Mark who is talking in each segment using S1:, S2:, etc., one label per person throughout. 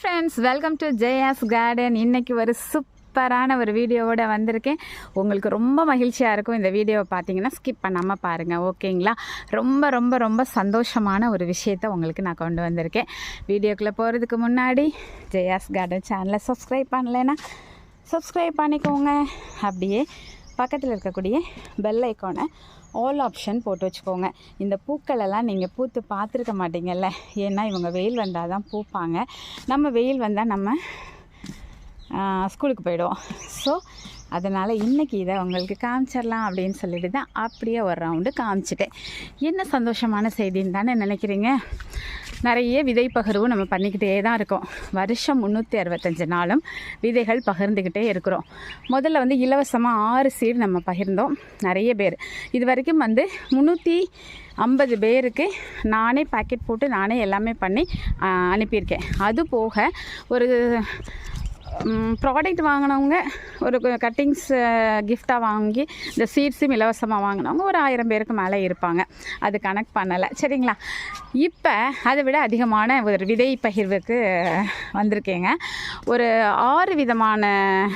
S1: Friends welcome to Jaya's garden இன்னைக்கு ஒரு சூப்பரான ஒரு வீடியோவோட வந்திருக்கேன். உங்களுக்கு ரொம்ப மகிழ்ச்சியாக இருக்கும் இந்த வீடியோவை பார்த்தீங்கன்னா. ஸ்கிப் பண்ணாமல் பாருங்கள் ஓகேங்களா? ரொம்ப ரொம்ப ரொம்ப சந்தோஷமான ஒரு விஷயத்த உங்களுக்கு நான் கொண்டு வந்திருக்கேன். வீடியோக்குள்ளே போகிறதுக்கு முன்னாடி ஜெயாஸ் கார்டன் சேனலை சப்ஸ்கிரைப் பண்ணலைன்னா சப்ஸ்கிரைப் பண்ணிக்கோங்க. அப்படியே பக்கத்தில் இருக்கக்கூடிய பெல் ஐக்கோனை ஆல் ஆப்ஷன் போட்டு வச்சுக்கோங்க. இந்த பூக்களெல்லாம் நீங்கள் பூத்து பார்த்துருக்க மாட்டீங்கல்ல? ஏன்னா இவங்க வெயில் வந்தால் தான் பூப்பாங்க. நம்ம வெயில் வந்தால் நம்ம ஸ்கூலுக்கு போயிடுவோம். ஸோ அதனால் இன்றைக்கி இதை உங்களுக்கு காமிச்சிடலாம் அப்படின்னு சொல்லிட்டு தான் அப்படியே ஒரு ரவுண்டு காமிச்சிட்டேன். என்ன சந்தோஷமான செய்தின்னு தானே நினைக்கிறீங்க? நிறைய விதை பகிர்வு நம்ம பண்ணிக்கிட்டே தான் இருக்கோம். வருஷம் முந்நூற்றி அறுபத்தஞ்சு நாளும் விதைகள் பகிர்ந்துக்கிட்டே இருக்கிறோம். முதல்ல வந்து இலவசமாக ஆறு சீடு நம்ம பகிர்ந்தோம். நிறைய பேர். இது வரைக்கும் வந்து முந்நூற்றி ஐம்பது பேருக்கு நானே பாக்கெட் போட்டு நானே எல்லாமே பண்ணி அனுப்பியிருக்கேன். அது போக ஒரு ப்ராடக்ட் வாங்கினவங்க ஒரு கட்டிங்ஸ் கிஃப்டாக வாங்கி இந்த சீட்ஸும் இலவசமாக வாங்கினவங்க ஒரு ஆயிரம் பேருக்கு மேலே இருப்பாங்க. அது கனெக்ட் பண்ணலை. சரிங்களா? இப்போ அதை விட அதிகமான ஒரு விதை பகிர்வுக்கு வந்திருக்கேங்க. ஒரு ஆறு விதமான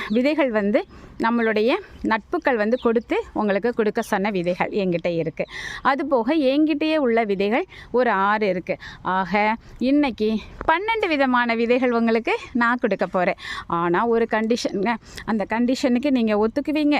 S1: விதைகள் வந்து நம்மளுடைய நட்புகள் வந்து கொடுத்து உங்களுக்கு கொடுக்க சொன்ன விதைகள் என்கிட்ட இருக்குது அதுபோக என்கிட்டயே உள்ள விதைகள் ஒரு ஆறு இருக்குது ஆக இன்றைக்கி பன்னெண்டு விதமான விதைகள் உங்களுக்கு நான் கொடுக்க போகிறேன் ஆனால் ஒரு கண்டிஷனுங்க அந்த கண்டிஷனுக்கு நீங்கள் ஒத்துக்குவீங்க.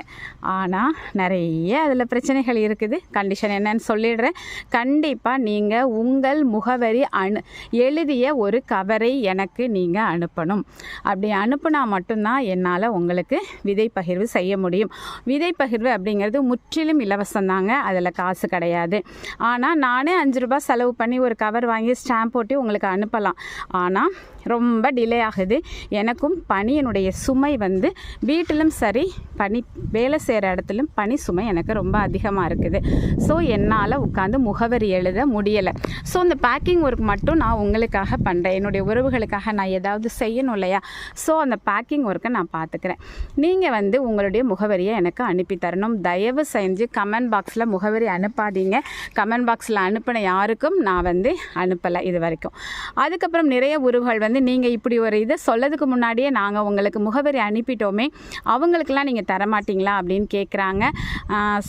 S1: ஆனால் நிறைய அதில் பிரச்சனைகள் இருக்குது. கண்டிஷன் என்னன்னு சொல்லிடுறேன். கண்டிப்பாக நீங்கள் உங்கள் முகவரி அனு எழுதிய ஒரு கவரை எனக்கு நீங்கள் அனுப்பணும். அப்படி அனுப்புனா மட்டும்தான் என்னால் உங்களுக்கு விதை பகிர்வு செய்ய முடியும். விதை பகிர்வு அப்படிங்கிறது முற்றிலும் இலவசம்தாங்க அதில் காசு கிடையாது. ஆனால் நானே அஞ்சு ரூபாய் செலவு பண்ணி ஒரு கவர் வாங்கி ஸ்டாம்ப் போட்டு உங்களுக்கு அனுப்பலாம். ஆனால் ரொம்ப டிலே ஆகுது. எனக்கும் பனியினுடைய சுமை வந்து வீட்டிலும் சரி பனி வேலை செய்கிற இடத்துலையும் பனி சுமை எனக்கு ரொம்ப அதிகமாக இருக்குது. ஸோ என்னால் உட்காந்து முகவரி எழுத முடியலை. ஸோ இந்த பேக்கிங் ஒர்க் மட்டும் நான் உங்களுக்காக பண்ணுறேன் என்னுடைய உறவுகளுக்காக நான் ஏதாவது செய்யணும் இல்லையா? ஸோ அந்த பேக்கிங் ஒர்க்கை நான் பார்த்துக்கிறேன் நீங்கள் வந்து உங்களுடைய முகவரியை எனக்கு அனுப்பி தரணும். தயவு செஞ்சு கமெண்ட் பாக்ஸில் முகவரி அனுப்பாதீங்க. கமெண்ட் பாக்ஸில் அனுப்பின யாருக்கும் நான் வந்து அனுப்பலை இது வரைக்கும். அதுக்கப்புறம் நிறைய உறவுகள் வந்து நீங்கள் இப்படி ஒரு இதை சொல்லதுக்கு முன்னாடியே நாங்கள் உங்களுக்கு முகவரி அனுப்பிட்டோமே அவங்களுக்கெல்லாம் நீங்கள் தரமாட்டிங்களா அப்படின்னு கேட்குறாங்க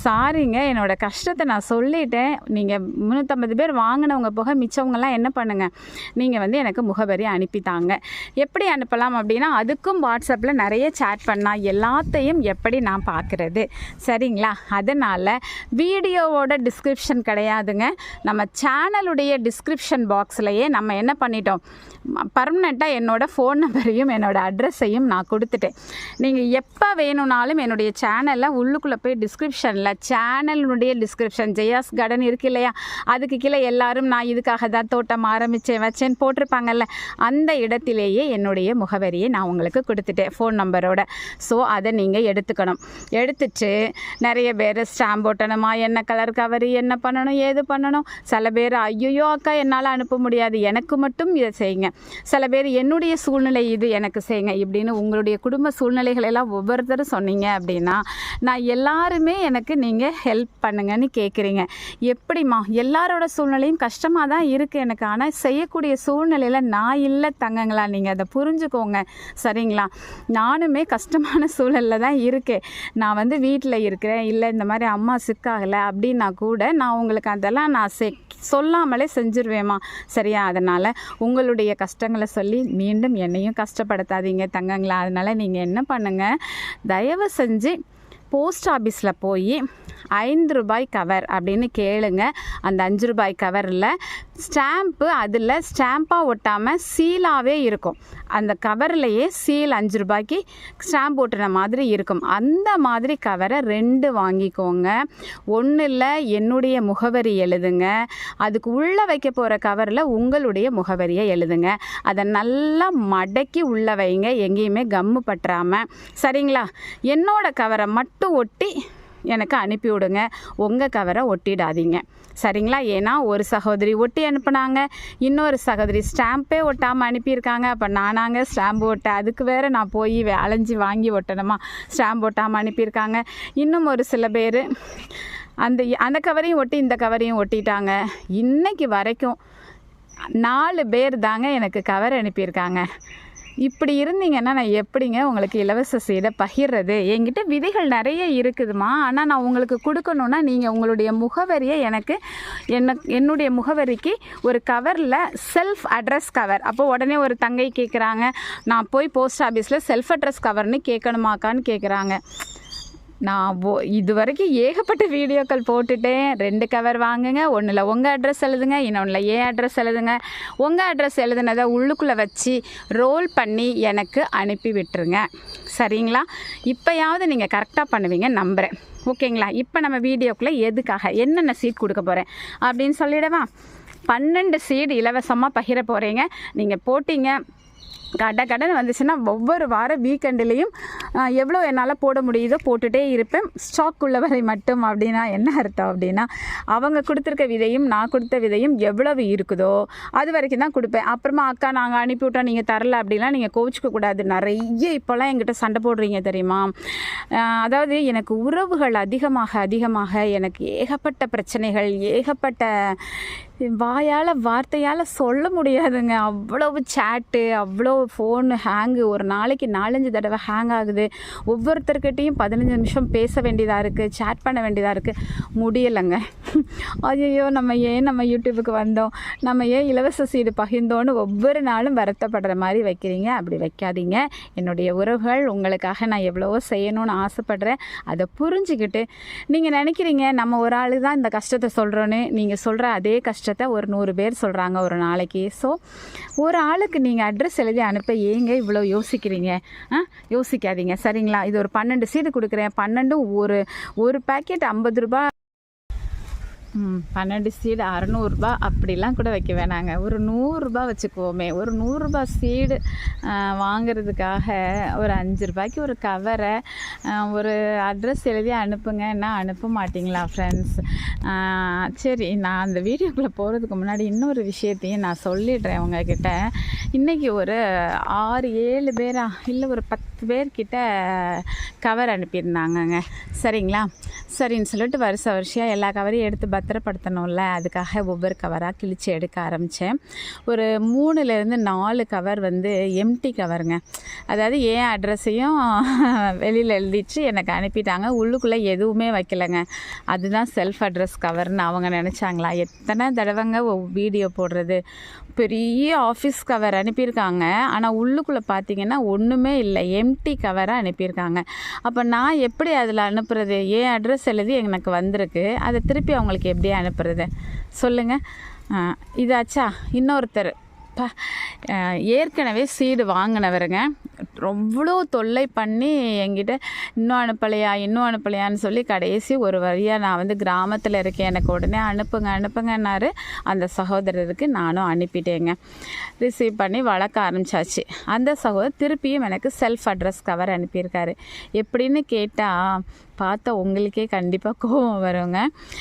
S1: சாரிங்க என்னோடய கஷ்டத்தை நான் சொல்லிட்டேன். நீங்கள் முந்நூற்றம்பது பேர் வாங்கினவங்க போக மிச்சவங்கெல்லாம் என்ன பண்ணுங்கள் நீங்கள் வந்து எனக்கு முகவரி அனுப்பித்தாங்க. எப்படி அனுப்பலாம் அப்படின்னா அதுக்கும் வாட்ஸ்அப்பில் நிறைய சேட் பண்ணால் எல்லாத்தையும் எப்படி நான் பார்க்குறது சரிங்களா? அதனால் வீடியோவோட டிஸ்கிரிப்ஷன் கிடையாதுங்க. நம்ம சேனலுடைய டிஸ்கிரிப்ஷன் பாக்ஸ்லையே நம்ம என்ன பண்ணிட்டோம்? பர்மனெண்ட்டாக என்னோடய ஃபோன் நம்பரையும் என்னோடய அட்ரஸையும் நான் கொடுத்துட்டேன். நீங்கள் எப்போ வேணும்னாலும் என்னுடைய சேனலில் உள்ளுக்குள்ளே போய் டிஸ்கிரிப்ஷனில் சேனலுடைய டிஸ்கிரிப்ஷன் ஜெயாஸ் கார்டன் இருக்கு இல்லையா? அதுக்கு கீழே எல்லாரும் நான் இதுக்காக தான் தோட்டம் ஆரம்பித்தேன் வச்சேன்னு போட்டிருப்பாங்கல்ல. அந்த இடத்திலேயே என்னுடைய முகவரியை நான் உங்களுக்கு கொடுத்துட்டேன் ஃபோன் நம்பரோட ஸோ அதை நீங்கள் எடுத்துக்கணும். எடுத்துட்டு நிறைய பேர் ஸ்டாம்ப் ஒட்டணுமா என்ன கலர் கவர் என்ன பண்ணணும் ஏது பண்ணணும்? சில பேர் ஐயோ அக்கா என்னால் அனுப்ப முடியாது. எனக்கு மட்டும் இதை செய்யுங்க. சில பேர் என்னுடைய சூழ்நிலை இது எனக்கு செய்யுங்க. இப்படின்னு உங்களுடைய குடும்ப சூழ்நிலைகள் எல்லாம் ஒவ்வொருத்தரும் சொன்னீங்க அப்படின்னா நான் எல்லாருமே எனக்கு நீங்கள் ஹெல்ப் பண்ணுங்கன்னு கேட்குறீங்க எப்படிம்மா? எல்லாரோட சூழ்நிலையும் கஷ்டமாக தான் இருக்குது எனக்கு. ஆனால் செய்யக்கூடிய சூழ்நிலையில் நான் இல்லை தங்கங்களா நீங்கள் அதை புரிஞ்சுக்கோங்க. சரிங்களா? நானுமே கஷ்டமான சூழலில் தான் இருக்கேன் நான் வந்து வீட்டில் இருக்கிறேன். இல்லை இந்த மாதிரி அம்மா சிக்காகலை அப்படின்னா கூட நான் உங்களுக்கு அதெல்லாம் நான் செ சொல்லாமலே செஞ்சுருவேம்மா. சரியா? அதனால் உங்களுடைய கஷ்டங்களை சொல்லி மீண்டும் என்னையும் கஷ்டப்படுத்தாதீங்க தங்கங்களா. அதனால் நீங்கள் என்ன பண்ணுங்கள் தயவு செஞ்சு போஸ்ட் ஆஃபீஸில் போய் ஐந்து ரூபாய் கவர் அப்படின்னு கேளுங்க. அந்த அஞ்சு ரூபாய் கவரில் ஸ்டாம்ப்பு அதில் ஸ்டாம்ப்பாக ஒட்டாமல் சீலாகவே இருக்கும். அந்த கவர்லையே சீல் அஞ்சு ரூபாய்க்கு ஸ்டாம்ப் ஒட்டுன மாதிரி இருக்கும். அந்த மாதிரி கவரை ரெண்டு வாங்கிக்கோங்க. ஒன்றில் என்னுடைய முகவரி எழுதுங்க. அதுக்கு உள்ளே வைக்க போகிற கவரில் உங்களுடைய முகவரியை எழுதுங்க. அதை நல்லா மடக்கி உள்ளே வைங்க. எங்கேயுமே கம்மு பற்றாமல் சரிங்களா? என்னோட கவரை மட்டும் ஒட்டி எனக்கு அனுப்பி விடுங்க. உங்கள் கவரை ஒட்டிடாதீங்க. சரிங்களா? ஏன்னா ஒரு சகோதரி ஒட்டி அனுப்புனாங்க. இன்னொரு சகோதரி ஸ்டாம்பே ஒட்டாமல் அனுப்பியிருக்காங்க. அப்போ நானாங்க ஸ்டாம்ப் ஒட்ட அதுக்கு வேறு நான் போய் வே- வாங்கி ஒட்டணுமா? ஸ்டாம்ப் ஒட்டாமல் அனுப்பியிருக்காங்க. இன்னும் ஒரு சில பேர் அந்த அந்த கவரையும் ஒட்டி இந்த கவரையும் ஒட்டிட்டாங்க. இன்னைக்கு வரைக்கும் நாலு பேர் தாங்க எனக்கு கவர் அனுப்பியிருக்காங்க. இப்படி இருந்தீங்கன்னா நான் எப்படிங்க உங்களுக்கு இலவச சீடை பகிர்றது? என்கிட்ட விதைகள் நிறைய இருக்குதுமா ஆனால் நான் உங்களுக்கு கொடுக்கணுன்னா நீங்கள் உங்களுடைய முகவரியை எனக்கு என்ன என்னுடைய முகவரிக்கு ஒரு கவரில் செல்ஃப் அட்ரஸ் கவர் அப்போ உடனே ஒரு தங்கை கேட்குறாங்க நான் போய் போஸ்ட் ஆஃபீஸில் செல்ஃப் அட்ரஸ் கவர்னு கேட்கணுமாக்கான்னு கேட்குறாங்க நான் ஓ இது வரைக்கும் ஏகப்பட்ட வீடியோக்கள் போட்டுட்டேன். ரெண்டு கவர் வாங்குங்க ஒன்றில் உங்கள் அட்ரஸ் எழுதுங்க இன்னொன்றில் ஏன் அட்ரஸ் எழுதுங்க. உங்கள் அட்ரஸ் எழுதுனதை உள்ளுக்குள்ளே வச்சு ரோல் பண்ணி எனக்கு அனுப்பி விட்டுருங்க. சரிங்களா? இப்போயாவது நீங்கள் கரெக்டாக பண்ணுவீங்க நம்புகிறேன் ஓகேங்களா? இப்போ நம்ம வீடியோக்குள்ளே எதுக்காக என்னென்ன சீட் கொடுக்க போகிறேன் அப்படின்னு சொல்லிடவா? பன்னெண்டு சீடு இலவசமாக பகிர போகிறீங்க நீங்கள் போட்டிங்க கட கடன் வந்துச்சுன்னா ஒவ்வொரு வார வீக்கெண்டுலேயும் எவ்வளோ என்னால் போட முடியுதோ போட்டுகிட்டே இருப்பேன். ஸ்டாக் உள்ளவரை மட்டும் அப்படின்னா என்ன அர்த்தம் அப்படின்னா அவங்க கொடுத்துருக்க விதையும் நான் கொடுத்த விதையும் எவ்வளவு இருக்குதோ அது வரைக்கும் தான் கொடுப்பேன். அப்புறமா அக்கா நாங்கள் அனுப்பிவிட்டோம் நீங்கள் தரல அப்படிலாம் நீங்கள் கோவிச்சுக்க கூடாது. நிறைய இப்போல்லாம் எங்கிட்ட சண்டை போடுறீங்க தெரியுமா? அதாவது எனக்கு உறவுகள் அதிகமாக அதிகமாக எனக்கு ஏகப்பட்ட பிரச்சனைகள் ஏகப்பட்ட வாயால் வார்த்தையால் சொல்ல முடியாதுங்க. அவ்வளவு சேட்டு அவ்வளோ ஃபோனு ஹேங்கு ஒரு நாளைக்கு நாலஞ்சு தடவை ஹேங் ஆகுது. ஒவ்வொருத்தர்கிட்டையும் பதினஞ்சு நிமிஷம் பேச வேண்டியதாக இருக்குது சேட் பண்ண வேண்டியதாக இருக்குது முடியலைங்க. ஐயோ நம்ம ஏன் நம்ம யூடியூபுக்கு வந்தோம்? நம்ம ஏன் இலவச சீடு பகிர்ந்தோன்னு ஒவ்வொரு நாளும் வருத்தப்படுற மாதிரி வைக்கிறீங்க. அப்படி வைக்காதீங்க. என்னுடைய உறவுகள் உங்களுக்காக நான் எவ்வளவோ செய்யணும்னு ஆசைப்படுறேன். அதை புரிஞ்சுக்கிட்டு நீங்கள் நினைக்கிறீங்க நம்ம ஒரு ஆள் தான் இந்த கஷ்டத்தை சொல்கிறோன்னு நீங்கள் சொல்கிற அதே கஷ்டம் கஷ்டத்தை ஒரு நூறு பேர் சொல்கிறாங்க ஒரு நாளைக்கு. ஸோ ஒரு ஆளுக்கு நீங்கள் அட்ரஸ் எழுதி அனுப்ப ஏங்க இவ்வளோ யோசிக்கிறீங்க? ஆ யோசிக்காதீங்க. சரிங்களா? இது ஒரு பன்னெண்டு சீடு கொடுக்குறேன். பன்னெண்டும் ஒரு ஒரு பேக்கெட் ஐம்பது ரூபா பன்னெண்டு சீடு அறநூறுபா அப்படிலாம் கூட வைக்க வேணாங்க ஒரு நூறுரூபா வச்சுக்குவோமே. ஒரு நூறுரூபா சீடு வாங்கிறதுக்காக ஒரு அஞ்சு ரூபாய்க்கு ஒரு கவரை ஒரு அட்ரஸ் எழுதி அனுப்புங்கன்னா அனுப்ப மாட்டிங்களா ஃப்ரெண்ட்ஸ் சரி நான் அந்த வீடியோக்குள்ளே போகிறதுக்கு முன்னாடி இன்னொரு விஷயத்தையும் நான் சொல்லிடுறேன் உங்ககிட்ட. இன்றைக்கி ஒரு ஆறு ஏழு பேரா இல்லை ஒரு பத்து பேர்கிட்ட கவர் அனுப்பியிருந்தாங்கங்க. சரிங்களா? சரின்னு சொல்லிட்டு வருஷ வருஷம் எல்லா கவரையும் எடுத்து பத்திரப்படுத்தணும்ல. அதுக்காக ஒவ்வொரு கவராக கிழித்து எடுக்க ஆரம்பித்தேன் ஒரு மூணுலேருந்து நாலு கவர் வந்து எம்டி கவருங்க அதாவது என் அட்ரஸையும் வெளியில் எழுதிட்டு எனக்கு அனுப்பிட்டாங்க. உள்ளுக்குள்ளே எதுவுமே வைக்கலைங்க. அதுதான் செல்ஃப் அட்ரஸ் கவர்னு அவங்க நினச்சாங்களா? எத்தனை தடவைங்க வீடியோ போடுறது? பெரிய ஆஃபீஸ் கவர் அனுப்பியிருக்காங்க. ஆனால் உள்ளுக்குள்ளே பார்த்தீங்கன்னா ஒன்றுமே இல்லை. எம்டி கவராக அனுப்பியிருக்காங்க. அப்போ நான் எப்படி அதில் அனுப்புறது? ஏன் அட்ரஸ் எழுதி எனக்கு வந்திருக்கு. அதை திருப்பி அவங்களுக்கு எப்படி அனுப்புறது? சொல்லுங்கள் இதாச்சா? இன்னொருத்தர். அப்பா. ஏற்கனவே சீடு வாங்கினவருங்க. எவ்வளோ தொல்லை பண்ணி என்கிட்ட இன்னும் அனுப்பலையா? இன்னும் அனுப்பலையான்னு சொல்லி கடைசி ஒரு வழியாக நான் வந்து கிராமத்தில் இருக்கேன். எனக்கு உடனே அனுப்புங்க அனுப்புங்கன்னாரு. அந்த சகோதரருக்கு நானும் அனுப்பிட்டேங்க. ரிசீவ் பண்ணி வளர்க்க ஆரம்பிச்சாச்சு. அந்த சகோதரர் திருப்பியும் எனக்கு செல்ஃப் அட்ரஸ் கவர் அனுப்பியிருக்காரு. எப்படின்னு கேட்டால் பார்த்தா உங்களுக்கே கண்டிப்பாக கோவம் வருங்க.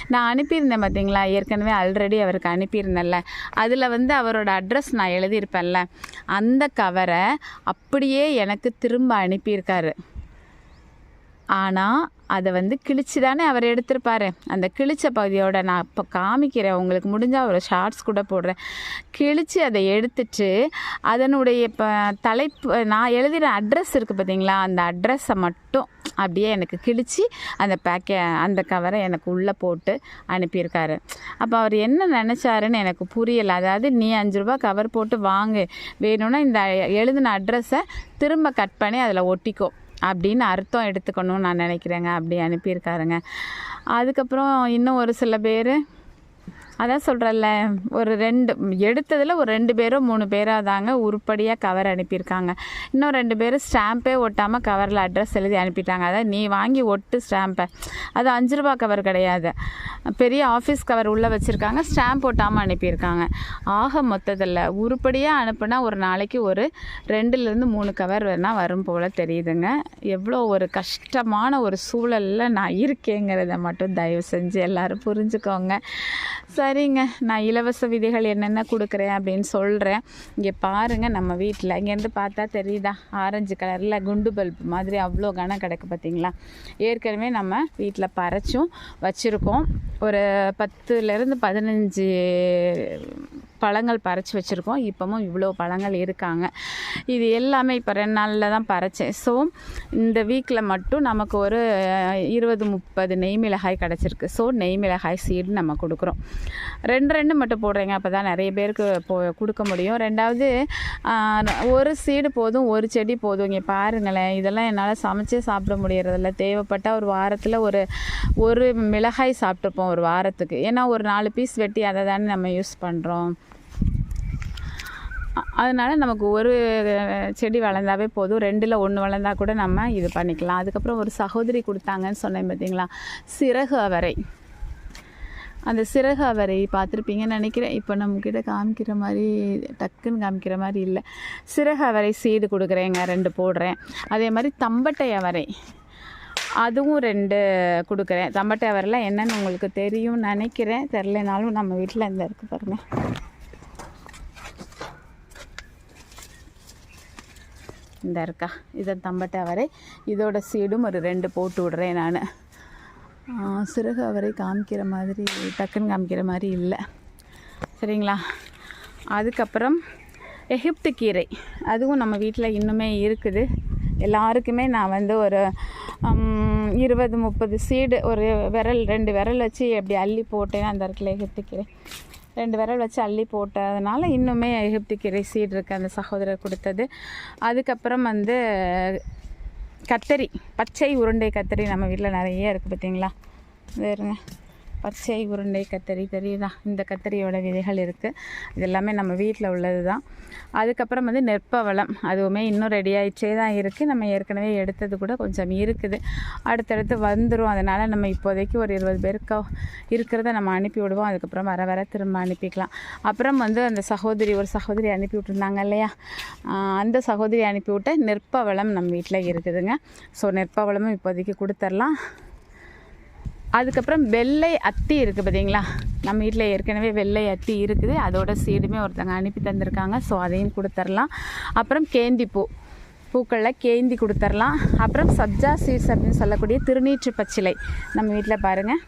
S1: நான் அனுப்பியிருந்தேன் பார்த்தீங்களா ஏற்கனவே ஆல்ரெடி அவருக்கு அனுப்பியிருந்தேன்ல. அதில் வந்து அவரோட அட்ரஸ் நான் எழுதியிருப்பேன்ல அந்த கவரை அப்படியே எனக்கு திரும்ப அனுப்பியிருக்காரு. ஆனால் அதை வந்து கிழிச்சு தானே அவர் எடுத்திருப்பாரு. அந்த கிழிச்ச பகுதியோட நான் இப்போ காமிக்கிறேன். உங்களுக்கு முடிஞ்சால் ஒரு ஷார்ட்ஸ் கூட போடுறேன். கிழிச்சு அதை எடுத்துட்டு அதனுடைய இப்போ தலைப்பு நான் எழுதின அட்ரஸ் இருக்குது பார்த்தீங்களா அந்த அட்ரஸை மட்டும் அப்படியே எனக்கு கிழிச்சு அந்த பேக்கே அந்த கவரை எனக்கு உள்ளே போட்டு அனுப்பியிருக்காரு. அப்போ அவர் என்ன நினச்சாருன்னு எனக்கு புரியலை. அதாவது நீ அஞ்சு ரூபா கவர் போட்டு வாங்கு. வேணும்னா இந்த எழுதின அட்ரஸை திரும்ப கட் பண்ணி அதில் ஒட்டிக்கோ. அப்படின்னு அர்த்தம் எடுத்துக்கணும்னு நான் நினைக்கிறேங்க. அப்படி அனுப்பியிருக்காருங்க. அதுக்கப்புறம் இன்னும் ஒரு சில பேர் அதான் சொல்கிறல்ல ஒரு ரெண்டு எடுத்ததில் ஒரு ரெண்டு பேரோ மூணு பேராக தாங்க உருப்படியாக கவர் அனுப்பியிருக்காங்க. இன்னும் ரெண்டு பேரும் ஸ்டாம்பே ஒட்டாமல் கவரில் அட்ரஸ் எழுதி அனுப்பிட்டாங்க. அதான் நீ வாங்கி ஒட்டு ஸ்டாம்பை அது அஞ்சு ரூபா கவர் கிடையாது. பெரிய ஆஃபீஸ் கவர் உள்ளே வச்சுருக்காங்க ஸ்டாம்ப் ஒட்டாமல் அனுப்பியிருக்காங்க. ஆக மொத்தத்தில் உருப்படியாக அனுப்புனா ஒரு நாளைக்கு ஒரு ரெண்டுலேருந்து மூணு கவர் வேணால் வரும் போல் தெரியுதுங்க. எவ்வளோ ஒரு கஷ்டமான ஒரு சூழலில் நான் இருக்கேங்கிறத மட்டும் தயவு செஞ்சு எல்லோரும் புரிஞ்சுக்கோங்க. சரிங்க நான் இலவச விதைகள் என்னென்ன கொடுக்குறேன் அப்படின்னு சொல்கிறேன் இங்கே பாருங்கள் நம்ம வீட்டில் இங்கேருந்து பார்த்தா தெரியுதா? ஆரஞ்சு கலரில் குண்டு பல்ப் மாதிரி அவ்வளோ கனம் கிடக்கு பார்த்தீங்களா ஏற்கனவே நம்ம வீட்டில் பறைச்சும் வச்சுருக்கோம். ஒரு பத்துலேருந்து பதினஞ்சு பழங்கள் பறித்து வச்சுருக்கோம். இப்போவும் இவ்வளோ பழங்கள் இருக்காங்க. இது எல்லாமே இப்போ ரெண்டு நாளில் தான் பறித்தேன் ஸோ இந்த வீக்கில் மட்டும் நமக்கு ஒரு இருபது முப்பது நெய் மிளகாய் கிடச்சிருக்கு. ஸோ நெய் மிளகாய் சீடு நம்ம கொடுக்குறோம். ரெண்டு ரெண்டு மட்டும் போடுறீங்க அப்போ தான் நிறைய பேருக்கு போ கொடுக்க முடியும். ரெண்டாவது ஒரு சீடு போதும் ஒரு செடி போதும். இங்கே பாருங்களேன். இதெல்லாம் என்னால் சமைச்சே சாப்பிட முடியறதில்ல. தேவைப்பட்டால் ஒரு வாரத்தில் ஒரு ஒரு மிளகாய் சாப்பிட்டுப்போம் ஒரு வாரத்துக்கு. ஏன்னா ஒரு நாலு பீஸ் வெட்டி அதை தானே நம்ம யூஸ் பண்ணுறோம் அதனால் நமக்கு ஒரு செடி வளர்ந்தாவே போதும். ரெண்டில் ஒன்று வளர்ந்தா கூட நம்ம இது பண்ணிக்கலாம். அதுக்கப்புறம் ஒரு சகோதரி கொடுத்தாங்கன்னு சொன்னேன் பார்த்தீங்களா சிறகு அவரை. அந்த சிறகு அவரை பார்த்துருப்பீங்கன்னு நினைக்கிறேன். இப்போ நம்மக்கிட்ட காமிக்கிற மாதிரி டக்குன்னு காமிக்கிற மாதிரி இல்லை. சிறகு அவரை சீடு கொடுக்குறேங்க. ரெண்டு போடுறேன். அதே மாதிரி தம்பட்டை அவரை. அதுவும் ரெண்டு கொடுக்குறேன். தம்பட்டை அவரைலாம் என்னன்னு உங்களுக்கு தெரியும் நினைக்கிறேன். தெரிலனாலும் நம்ம வீட்டில் இந்த இருக்குது பாருங்கள் இந்த இருக்கா. இதை தம்பட்டை அவரை இதோட சீடும் ஒரு ரெண்டு போட்டு விடுறேன் நான். சிறகு அவரை காமிக்கிற மாதிரி டக்குன்னு காமிக்கிற மாதிரி இல்லை. சரிங்களா? அதுக்கப்புறம் எகிப்து கீரை. அதுவும் நம்ம வீட்டில் இன்னுமே இருக்குது. எல்லாருக்குமே நான் வந்து ஒரு இருபது முப்பது சீடு ஒரு விரல் ரெண்டு விரல் வச்சு அப்படி அள்ளி போட்டேன்னா அந்த இடத்துல எகிப்து கீரை. ரெண்டு விரல் வச்சு அள்ளி போட்டதுனால இன்னுமே எகிப்து கீரை சீடு இருக்குது அந்த சகோதரர் கொடுத்தது. அதுக்கப்புறம் வந்து கத்தரி பச்சை உருண்டை கத்தரி நம்ம வீட்டில் நிறைய இருக்குது பார்த்தீங்களா வேறுங்க. இருங்க பச்சை உருண்டை கத்தரி தெரியுதா? இந்த கத்தரியோட விதைகள் இருக்குது இது எல்லாமே நம்ம வீட்டில் உள்ளது தான் அதுக்கப்புறம் வந்து நெற்பவளம். அதுவுமே இன்னும் ரெடி ஆகிடுச்சே தான் இருக்குது நம்ம ஏற்கனவே எடுத்தது கூட கொஞ்சம் இருக்குது. அடுத்தடுத்து வந்துடும் அதனால் நம்ம இப்போதைக்கு ஒரு இருபது பேருக்கு இருக்கிறத நம்ம அனுப்பி விடுவோம். அதுக்கப்புறம் வர வர திரும்ப அனுப்பிக்கலாம். அப்புறம் வந்து அந்த சகோதரி ஒரு சகோதரி அனுப்பி விட்டுருந்தாங்க இல்லையா? அந்த சகோதரி அனுப்பி விட்ட நெற்பவளம் நம்ம வீட்டில் இருக்குதுங்க. ஸோ நெற்பவளமும் இப்போதைக்கு கொடுத்துர்லாம். அதுக்கப்புறம் வெள்ளை அத்தி இருக்குது பார்த்தீங்களா நம்ம வீட்டில் ஏற்கனவே வெள்ளை அத்தி இருக்குது. அதோட சீடுமே ஒருத்தங்க அனுப்பி தந்திருக்காங்க. ஸோ அதையும் கொடுத்துர்லாம். அப்புறம் கேந்திப்பூ பூக்களில் கேந்தி கொடுத்துர்லாம். அப்புறம் சப்ஜா சீட்ஸ் அப்படின்னு சொல்லக்கூடிய திருநீற்று பச்சிலை. நம்ம வீட்டில் பாருங்கள்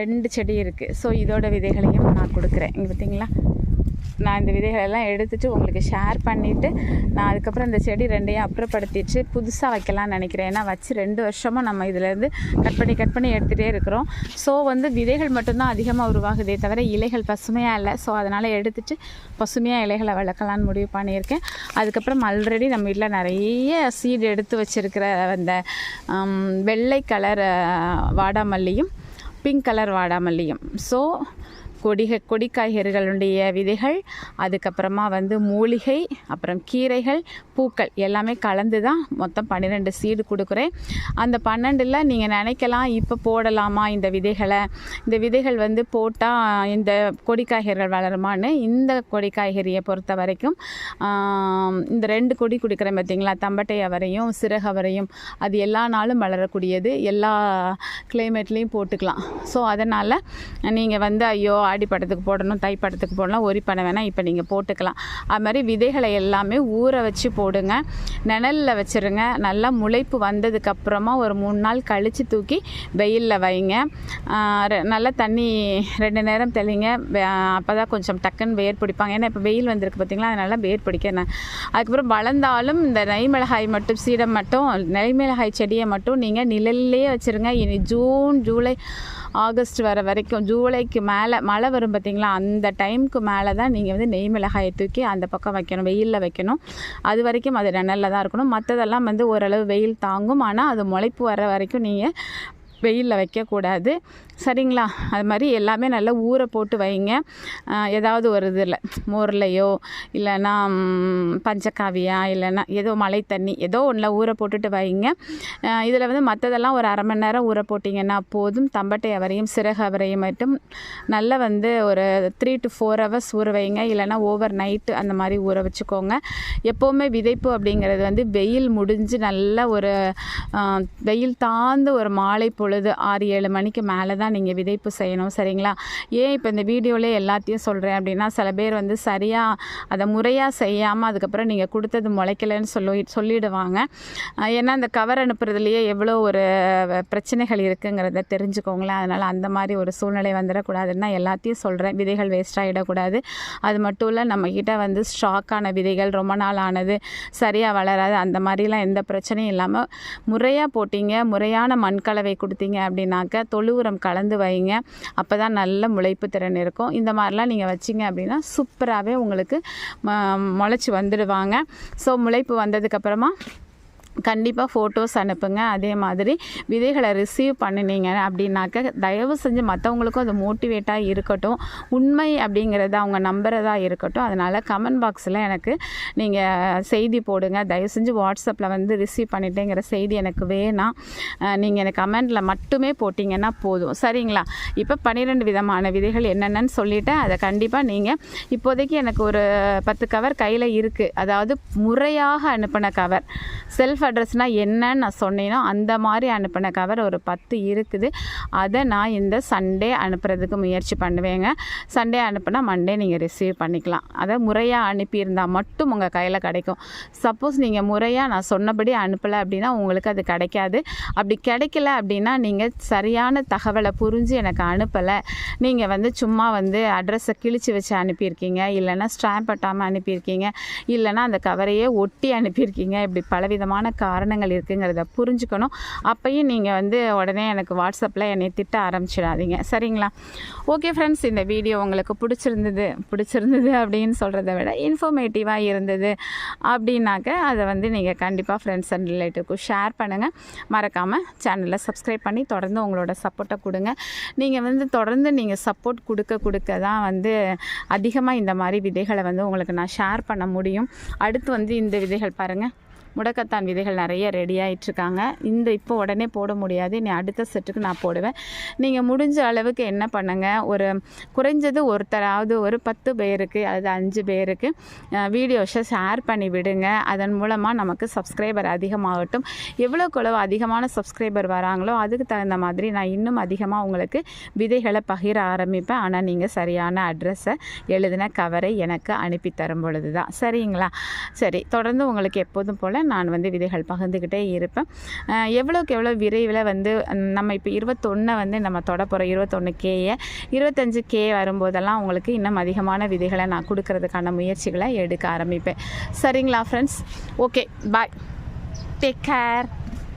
S1: ரெண்டு செடி இருக்குது ஸோ இதோட விதைகளையும் நான் கொடுக்குறேன். இங்கே பார்த்தீங்களா நான் இந்த விதைகளெல்லாம் எடுத்துட்டு உங்களுக்கு ஷேர் பண்ணிவிட்டு நான் அதுக்கப்புறம் இந்த செடி ரெண்டையும் அப்புறப்படுத்திட்டு புதுசாக வைக்கலாம்னு நினைக்கிறேன். ஏன்னா வச்சு ரெண்டு வருஷமாக நம்ம இதுலேருந்து கட் பண்ணி கட் பண்ணி எடுத்துகிட்டே இருக்கிறோம். ஸோ வந்து விதைகள் மட்டும்தான் அதிகமாக உருவாகுதே தவிர இலைகள் பசுமையாக இல்லை. ஸோ அதனால் எடுத்துட்டு பசுமையாக இலைகளை வளர்க்கலான்னு முடிவு பண்ணியிருக்கேன். அதுக்கப்புறம் ஆல்ரெடி நம்ம வீட்டில் நிறைய சீடு எடுத்து வச்சுருக்கிற அந்த வெள்ளை கலர் வாடாமல்லியும் பிங்க் கலர் வாடாமல்லியும். ஸோ கொடிக கொடி காய்கறிகளுடைய விதைகள் அதுக்கப்புறமா வந்து மூலிகை அப்புறம் கீரைகள் பூக்கள் எல்லாமே கலந்து தான் மொத்தம் பன்னிரெண்டு சீடு கொடுக்குறேன். அந்த பன்னெண்டில் நீங்கள் நினைக்கலாம் இப்போ போடலாமா இந்த விதைகளை? இந்த விதைகள் வந்து போட்டால் இந்த கொடி காய்கறிகள் வளருமான்னு இந்த கொடி காய்கறியை பொறுத்த வரைக்கும் இந்த ரெண்டு கொடி கொடுக்குறேன் பார்த்தீங்களா தம்பட்டை அவரையும் சிறகு அவரையும் அது எல்லா நாளும் வளரக்கூடியது. எல்லா கிளைமேட்லேயும் போட்டுக்கலாம். ஸோ அதனால் நீங்கள் வந்து ஐயோ ஆடிப்பட்டத்துக்கு போடணும் தை படத்துக்கு போடலாம் ஒரி பண்ண வேணால் இப்போ நீங்கள் போட்டுக்கலாம். அது மாதிரி விதைகளை எல்லாமே ஊற வச்சு போடுங்க. நிழலில் வச்சுருங்க. நல்லா முளைப்பு வந்ததுக்கப்புறமா ஒரு மூணு நாள் கழித்து தூக்கி வெயிலில் வைங்க. ரெ- நல்லா தண்ணி ரெண்டு நேரம் தெளிங்க. அப்போ தான் கொஞ்சம் டக்குன்னு வேர் பிடிப்பாங்க. ஏன்னா இப்போ வெயில் வந்திருக்கு பார்த்தீங்களா அதனால வேர் பிடிக்க அதுக்கப்புறம் வளர்ந்தாலும் இந்த நெய் மிளகாய் மட்டும் சீடம் மட்டும் நெய்மிளகாய் செடியை மட்டும் நீங்கள் நிழல்லையே வச்சுருங்க. இனி ஜூன் ஜூலை ஆகஸ்ட் வர வரைக்கும் ஜூலைக்கு மேலே மழை வரும் பார்த்தீங்களா அந்த டைமுக்கு மேலே தான் நீங்கள் வந்து நெய் மிளகாயை தூக்கி அந்த பக்கம் வைக்கணும் வெயிலில் வைக்கணும். அது வரைக்கும் அது நிழலில் தான் இருக்கணும். மற்றதெல்லாம் வந்து ஓரளவு வெயில் தாங்கும். ஆனால் அது முளைப்பு வர வரைக்கும் நீங்கள் வெயிலில் வைக்கக்கூடாது. சரிங்களா? அது மாதிரி எல்லாமே நல்லா ஊற போட்டு வைங்க. ஏதாவது ஒரு இதில் மோர்லையோ இல்லைன்னா பஞ்சக்காவியா இல்லைன்னா ஏதோ மழை தண்ணி ஏதோ ஒன்றில் ஊற போட்டுட்டு வைங்க. இதில் வந்து மற்றதெல்லாம் ஒரு அரை மணி நேரம் ஊற போட்டிங்கன்னா போதும். தம்பட்டை அவரையும் சிறகு அவரையும் மட்டும் நல்லா வந்து ஒரு த்ரீ டு ஃபோர் ஹவர்ஸ் ஊற வைங்க. இல்லைன்னா ஓவர் நைட்டு அந்த மாதிரி ஊற வச்சுக்கோங்க. எப்போவுமே விதைப்பு அப்படிங்கிறது வந்து வெயில் முடிஞ்சு நல்ல ஒரு வெயில் தாழ்ந்து ஒரு மாலை பொழுது ஆறு ஏழு மணிக்கு மேலே தான் தான் நீங்கள் விதைப்பு செய்யணும் சரிங்களா? ஏன் இப்போ இந்த வீடியோவில் எல்லாத்தையும் சொல்கிறேன் அப்படின்னா சில பேர் வந்து சரியாக அதை முறையாக செய்யாமல் அதுக்கப்புறம் நீங்கள் கொடுத்தது முளைக்கலைன்னு சொல்லி சொல்லிடுவாங்க. ஏன்னா அந்த கவர் அனுப்புறதுலேயே எவ்வளோ ஒரு பிரச்சனைகள் இருக்குங்கிறத தெரிஞ்சுக்கோங்களேன். அதனால் அந்த மாதிரி ஒரு சூழ்நிலை வந்துடக்கூடாதுன்னா எல்லாத்தையும் சொல்கிறேன் விதைகள் வேஸ்ட் ஆகிடக்கூடாது அது மட்டும் இல்லை நம்மக்கிட்ட வந்து ஸ்டாக்கான விதைகள் ரொம்ப நாள் ஆனது சரியாக வளராது அந்த மாதிரிலாம் எந்த பிரச்சனையும் இல்லாமல் முறையாக போட்டிங்க முறையான மண்கலவை கொடுத்தீங்க அப்படின்னாக்க தொழு உரம் கல கலந்து வைங்க. அப்போ தான் நல்ல முளைப்பு திறன் இருக்கும். இந்த மாதிரிலாம் நீங்கள் வச்சிங்க அப்படின்னா சூப்பராகவே உங்களுக்கு ம- முளைச்சி வந்துடுவாங்க. ஸோ முளைப்பு வந்ததுக்கப்புறமா கண்டிப்பாக ஃபோட்டோஸ் அனுப்புங்க. அதே மாதிரி விதைகளை ரிசீவ் பண்ணினீங்க அப்படின்னாக்க தயவு செஞ்சு மற்றவங்களுக்கும் அது மோட்டிவேட்டாக இருக்கட்டும். உண்மை அப்படிங்கிறத அவங்க நம்புறதா இருக்கட்டும். அதனால் கமெண்ட் பாக்ஸில் எனக்கு நீங்கள் செய்தி போடுங்க. தயவு செஞ்சு வாட்ஸ்அப்பில் வந்து ரிசீவ் பண்ணிட்டேங்கிற செய்தி எனக்கு வேணாம். நீங்கள் எனக்கு கமெண்டில் மட்டுமே போட்டிங்கன்னா போதும். சரிங்களா? இப்போ பன்னிரெண்டு விதமான விதைகள் என்னென்னு சொல்லிவிட்டேன் அதை கண்டிப்பாக நீங்கள் இப்போதைக்கு எனக்கு ஒரு பத்து கவர் கையில் இருக்குது அதாவது முறையாக அனுப்பின கவர் செல்ஃப் அட்ரஸ்னால் என்னன்னு நான் சொன்னேனோ அந்த மாதிரி அனுப்பின கவர் ஒரு பத்து இருக்குது. அதை நான் இந்த சண்டே அனுப்புறதுக்கு முயற்சி பண்ணுவேங்க. சண்டே அனுப்புனா மண்டே நீங்கள் ரிசீவ் பண்ணிக்கலாம். அதை முறையாக அனுப்பியிருந்தால் மட்டும் உங்கள் கையில் கிடைக்கும். சப்போஸ் நீங்கள் முறையாக நான் சொன்னபடி அனுப்பலை அப்படின்னா உங்களுக்கு அது கிடைக்காது. அப்படி கிடைக்கல அப்படின்னா நீங்கள் சரியான தகவலை புரிஞ்சு எனக்கு அனுப்பலை. நீங்கள் வந்து சும்மா வந்து அட்ரஸை கிழிச்சு வச்சு அனுப்பியிருக்கீங்க. இல்லைன்னா ஸ்டாம்ப் ஒட்டாமல் அனுப்பியிருக்கீங்க. இல்லைன்னா அந்த கவரையே ஒட்டி அனுப்பியிருக்கீங்க. இப்படி பலவிதமான காரணங்கள் இருக்குங்கிறத புரிஞ்சுக்கணும். அப்பையும் நீங்கள் வந்து உடனே எனக்கு வாட்ஸ்அப்பில் என்னை திட்ட ஆரம்பிச்சிடாதீங்க. சரிங்களா? ஓகே ஃப்ரெண்ட்ஸ் இந்த வீடியோ உங்களுக்கு பிடிச்சிருந்தது பிடிச்சிருந்தது அப்படின்னு சொல்கிறத விட இன்ஃபர்மேட்டிவாக இருந்தது அப்படின்னாக்க அதை வந்து நீங்கள் கண்டிப்பாக ஃப்ரெண்ட்ஸ் அண்ட் ரிலேட்டிவ்க்கு ஷேர் பண்ணுங்கள் மறக்காமல் சேனலை சப்ஸ்கிரைப் பண்ணி தொடர்ந்து உங்களோட சப்போர்ட்டை கொடுங்க. நீங்கள் வந்து தொடர்ந்து நீங்கள் சப்போர்ட் கொடுக்க கொடுக்க தான் வந்து அதிகமாக இந்த மாதிரி விதைகளை வந்து உங்களுக்கு நான் ஷேர் பண்ண முடியும். அடுத்து வந்து இந்த விதைகள் பாருங்கள் முடக்கத்தான் விதைகள் நிறைய ரெடி ஆகிட்டுருக்காங்க இந்த இப்போ உடனே போட முடியாது. இனி அடுத்த செட்டுக்கு நான் போடுவேன். நீங்கள் முடிஞ்ச அளவுக்கு என்ன பண்ணுங்கள் ஒரு குறைஞ்சது ஒருத்தராவது ஒரு பத்து பேருக்கு அல்லது அஞ்சு பேருக்கு வீடியோஸை ஷேர் பண்ணி விடுங்க. அதன் மூலமாக நமக்கு சப்ஸ்கிரைபர் அதிகமாகட்டும். எவ்வளோக்கு எவ்வளோ அதிகமான சப்ஸ்கிரைபர் வராங்களோ அதுக்கு தகுந்த மாதிரி நான் இன்னும் அதிகமாக உங்களுக்கு விதைகளை பகிர ஆரம்பிப்பேன். ஆனால் நீங்கள் சரியான அட்ரஸை எழுதின கவரை எனக்கு அனுப்பி தரும் பொழுது தான் சரிங்களா? சரி தொடர்ந்து உங்களுக்கு எப்போதும் போல் நான் வந்து விதைகள் பகிர்ந்துக்கிட்டே இருப்பேன். எவ்வளோக்கு எவ்வளோ விரைவில் வந்து நம்ம இப்போ இருபத்தொன்னை வந்து நம்ம தொட போகிறோம் இருபத்தொன்று கேயை இருபத்தஞ்சு கே வரும்போதெல்லாம் உங்களுக்கு இன்னும் அதிகமான விதைகளை நான் கொடுக்கறதுக்கான முயற்சிகளை எடுக்க ஆரம்பிப்பேன். சரிங்களா friends okay bye take care